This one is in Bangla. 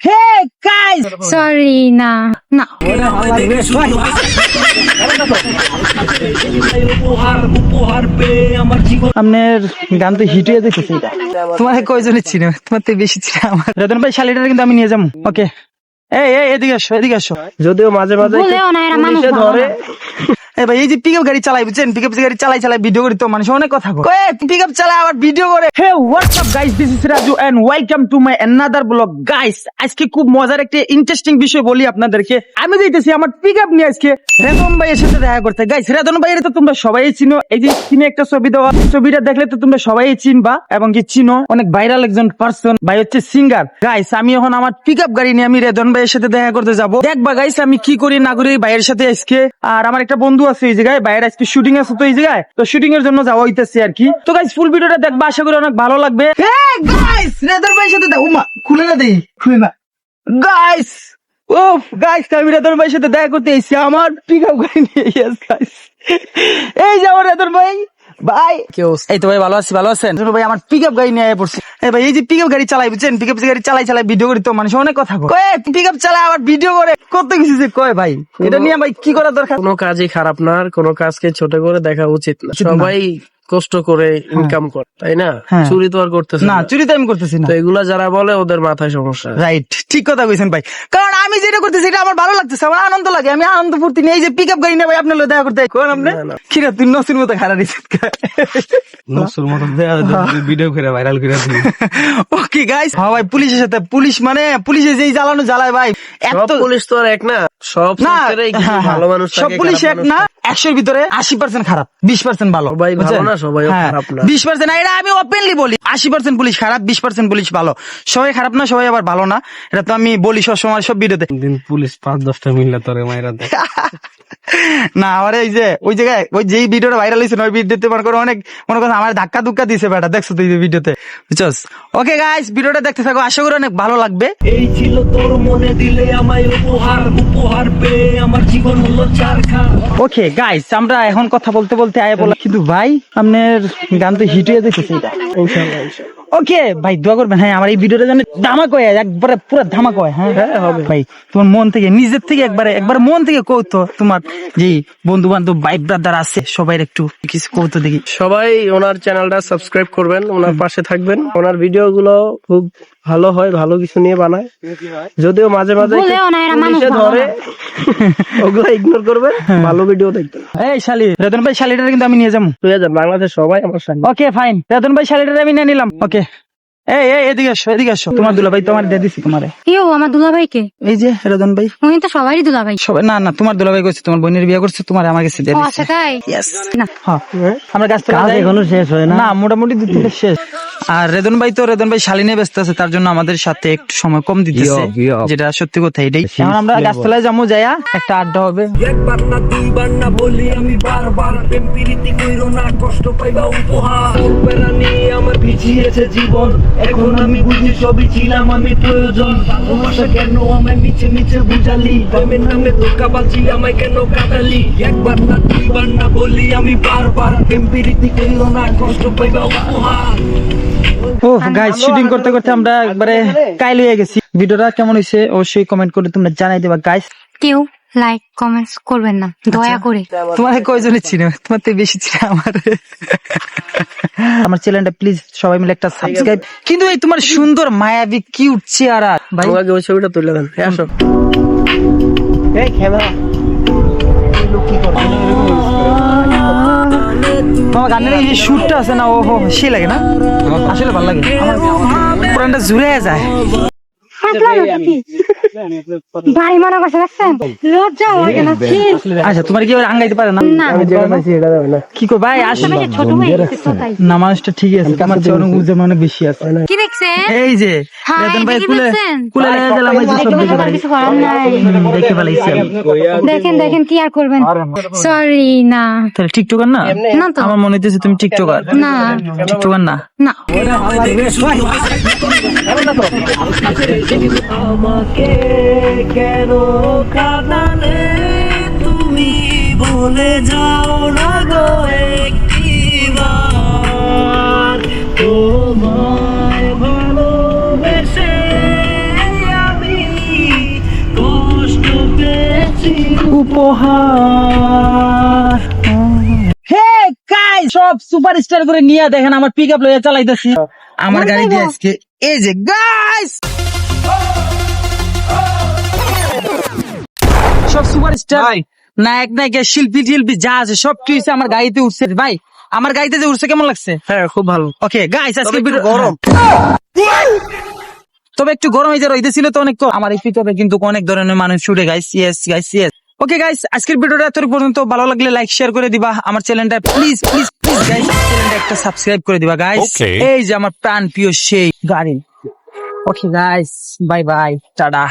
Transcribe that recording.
হে গাইস সরি না না আপনার গান তো হিট হয়ে যেতেছে তোমার কয়জনের ছিল? তোমার তো বেশি ছিল আমার। রতন ভাই শালিটা কিন্তু আমি নিয়ে যাব। ওকে এই এদিকে আসো এদিকে আসো। যদিও মাঝে মাঝে ধরে। এই যে পিকআপ গাড়ি চালাই, বুঝছেন? পিকআপ গাড়ি চালাই চালাই ভিডিও করি তো মানুষ অনেক কথা পিকআপ চালাই আবার ভিডিও করে। Hey guys this is Raju and welcome to my another blog guys আজকে খুব মজার একটা ইন্টারেস্টিং বিষয় বলি আপনাদেরকে। আমি আমার পিকআপ নিয়ে আজকে। রেদন ভাইয়ের সাথে দেখা করতে। গাইস রেদন ভাইয়ের তো তোমরা সবাই চিনো। এই যে একটা ছবি দেওয়া ছবিটা দেখলে তো তোমরা সবাই চিনবা এবং কি চিনো। অনেক ভাইরাল একজন পার্সন ভাই হচ্ছে সিঙ্গার গাইস আমি এখন আমার পিকআপ গাড়ি নিয়ে আমি রেদন ভাইয়ের সাথে দেখা করতে যাব। দেখবা গাইস আমি কি করি না করি ভাইয়ের সাথে আজকে। আর আমার একটা বন্ধু আছে এই জায়গায় বাইরে আজকে শুটিং আছে তো এই জায়গায়। তো শুটিং এর জন্য যাওয়া হইতেছে আর কি। তো গাইস ফুল ভিডিওটা দেখবা আশা করি অনেক ভালো লাগবে। হে গাইস রেদার ভাইয়ের সাথে দেখো মা খুলে না দেই খুলে না। গাইস উফ গাইস আমি রেদন ভাইয়ের সাথে দেখা করতে এসেছি আমার পিকআপ গাড়ি নিয়ে গাইস এই যে আমার রেদন ভাই। ভাই। কেউ এই তো ভাই ভালো আছি ভালো আছেন? ভাই আমার পিকআপ গাড়ি নিয়ে পড়ছি। এই ভাই এই যে পিকআপ গাড়ি চালাই বুঝছেন? পিকআপ গাড়ি চালাই চালাই ভিডিও করি তো মানুষ অনেক কথা কয়। পিকআপ চালাই আবার ভিডিও করে। কত কিছু যে কয় ভাই। এটা নিয়ে ভাই কি করা দরকার? কোনো কাজই খারাপ না কোনো কাজকে ছোট করে দেখা উচিত না। সবাই কষ্ট করে ইনকাম করে তাই না? হ্যাঁ। চুরি তো আর করতেছে না চুরি তো আমি করতেছি না। তো এগুলা যারা বলে ওদের মাথায় সমস্যা রাইট ঠিক কথা কইছেন ভাই। আমি যেটা করতেছি এটা আমার ভালো লাগতেছে আমার আনন্দ লাগে আমি আনন্দ ফুর্তি নিয়ে এই যে পিক আপ গাড়ি নিয়ে আপনার দেখা করতে কোন আপনি? না, না। তুই নসির মতো খারাপ দিছিস নসির মতো ভিডিও করে ভাইরাল করে দিই ওকে গাইস হ্যাঁ ভাই পুলিশের সাথে পুলিশ মানে পুলিশে যেই জ্বালানো জ্বালায় ভাই এত পুলিশ তো আর এক না সব না হ্যাঁ, ভালো মানুষ সব পুলিশ এক না একশোর ভিতরে আশি পার্সেন্ট খারাপ বিশ পার্সেন্ট ভালো হ্যাঁ। বিশ পার্সেন্ট এটা আমি ওপেনলি বলি আশি পার্সেন্ট পুলিশ খারাপ বিশ পার্সেন্ট পুলিশ ভালো। সবাই খারাপ না সবাই আবার ভালো না এটা তো আমি বলি সবসময় সব ভিডিওতে। পুলিশ পাঁচ দশটা মিললে তোরে মাইরা দেয়। না আমার এই যে ওই জায়গায় ওই যেই ভিডিওটা ভাইরাল হয়েছে ওই ভিডিওতে মনে করো অনেক মনে করো আমার ধাক্কা ধুক্কা দিছে বেটা দেখছ তুই ভিডিওতে? বুঝছস? ওকে গাইস ভিডিওটা দেখতে থাকো আশা করি অনেক ভালো লাগবে। এই ছিল তোর মনে দিলে আমায় উপহার উপহার পেয়ে আমার জীবন হলো চারখা ওকে গাইস আমরা এখন কথা বলতে বলতে আয় বলা কিন্তু ভাই আপনার গান তো হিট হয়ে যেতেছে এটা। ওকে ভাই দোয়া করবেন। হ্যাঁ আমার এই ভিডিওটা যেন ধামাক হয় একবারে পুরো ধামাক হয়? হ্যাঁ হবে। ভাই তোমার মন থেকে নিজের থেকে একবারে একবার মন থেকে কৌতো তোমার যে বন্ধু বান্ধব ভাই ব্রাদার আছে সবাই একটু কিছু কৌতো দেখি। সবাই ওনার চ্যানেলটা সাবস্ক্রাইব করবেন ওনার পাশে থাকবেন। ওনার ভিডিও গুলো খুব ভালো হয় ভালো কিছু নিয়ে বানায়। যদিও মাঝে মাঝে ধরে ওগুলা ইগনোর করবেন হ্যাঁ। ভালো ভিডিও দেখতে। এই শালি রেতন ভাই শালিটা কিন্তু আমি নিয়ে যাব। তুই বাংলাদেশ সবাই আমার সঙ্গে ওকে ফাইন রেতন ভাই শালিটা আমি নিয়ে নিলাম। ওকে এই এই এদিকে আসো এদিকে আসো। তোমার দুলা তোমার দিয়ে দিছি তোমারে। কেউ আমার দুলাভাইকে? এই যে রেতন ভাই। উনি তো সবারই দুলাভাই। সবাই না না তোমার দুলা ভাই তোমার বোনের বিয়ে করছে তোমার আমার কাছে দিয়ে ও আচ্ছা তাই? Yes. না। হ্যাঁ আমরা গাছ এখনও শেষ হয় না। না মোটামুটি দু তিনটা শেষ। আর রেদন ভাই তো রেদন ভাই শালিনে ব্যস্ত আছে তার জন্য আমাদের সাথে একটু সময় কম দিতেছে. যেটা সত্যি কথা এটাই। এখন আমরা গাছতলায় যাব যাইয়া একটা আড্ডা হবে। একবার না দুইবার না বলি আমি বারবার। প্রেম প্রীতি কইরো না কষ্ট পাইবা উপহার। আমার পিছিয়েছে জীবন। এখন আমি বুঝি সবই ছিলাম আমি প্রয়োজন। ভালোবাসা কেন আমায় মিছে মিছে বুঝালি? প্রেমের নামে ধোকাবাজি আমায় কেন কাটালি? একবার না দুইবার না বলি আমি বারবার প্রেম কইরো না কষ্ট পাইবা উপহার। ও গাইস শুটিং করতে করতে আমরা একবারে কাইল হয়ে গেছি। ভিডিওটা কেমন হয়েছে অবশ্যই কমেন্ট করে তোমরা জানাই দেবা গাইস কেউ লাইক কমেন্টস করবেন না। দয়া করে। তোমার কয়জনের চিনে তোমার তো বেশি চিনে আমার। আমার চ্যানেলটা প্লিজ সবাই মিলে একটা সাবস্ক্রাইব কিন্তু এই তোমার সুন্দর মায়াবী কিউট চেহারা। ভাই। তোমাকে ওই ছবিটা তুলে দেন। এই আসো। এই ক্যামেরা আমার গানের এই যে সুরটা আছে না ও হো সে লাগে না? আসলে ভালো লাগে। আমার পুরানটা জুড়ে যায়। ভাই মনে করছে দেখছেন? লজ্জা লাগে না আচ্ছা তোমার কি আঙ্গাইতে পারে না? না। আমি যেটা পাইছি এটা দেবে না। কি কো ভাই আসলে তবে যে ছোট হয়ে গেছে না মানুষটা ঠিকই আছে। চেয়ে অনেক অনেক বেশি আছে। কি দেখছেন? এই যে হাই, ভাই কুলে কুলে লেগে গেলাম এই সব দেখে দেখে বলার কিছু করার নাই। হুম, দেখে ফেলাইছি দেখেন দেখেন কি আর করবেন? সরি না। তাহলে টিকটকার না? না তো। আমার মনে হইতেছে তুমি টিকটকার। না। টিকটকার না। না। আমাকে কেন কাঁদালে তুমি বলে যাও না গো একটিবার তোমায় ভালোবেসে আমি কষ্ট পেয়েছি। উপহার। সব করে নিয়ে দেখেন আমার পিক আপ লইয়া চালাইতেছি। আমার হ্যাঁ গাড়ি দিয়ে আজকে এই যে গাইস সব সুপারস্টার নায়ক নায়িকা শিল্পী টিল্পী যা আছে সব কিছু আমার গাড়িতে উঠছে ভাই আমার গাড়িতে যে উঠছে কেমন লাগছে? হ্যাঁ খুব ভালো। ওকে গাইস আজকে গরম। তবে একটু গরম হয়ে যে রইতে ছিল তো অনেক কম। আমার এই পিকআপে কিন্তু অনেক ধরনের মানুষ ছুটে guys yes guys yes okay guys আজকের ভিডিওটা এত পর্যন্ত। ভালো লাগলে লাইক শেয়ার করে দিবা। আমার চ্যানেলটা প্লিজ প্লিজ প্লিজ গাইস চ্যানেলটা একটা সাবস্ক্রাইব করে দিবা গাইস এই যে আমার প্রাণ প্রিয় সেই গাড়ি। Okay guys bye bye tata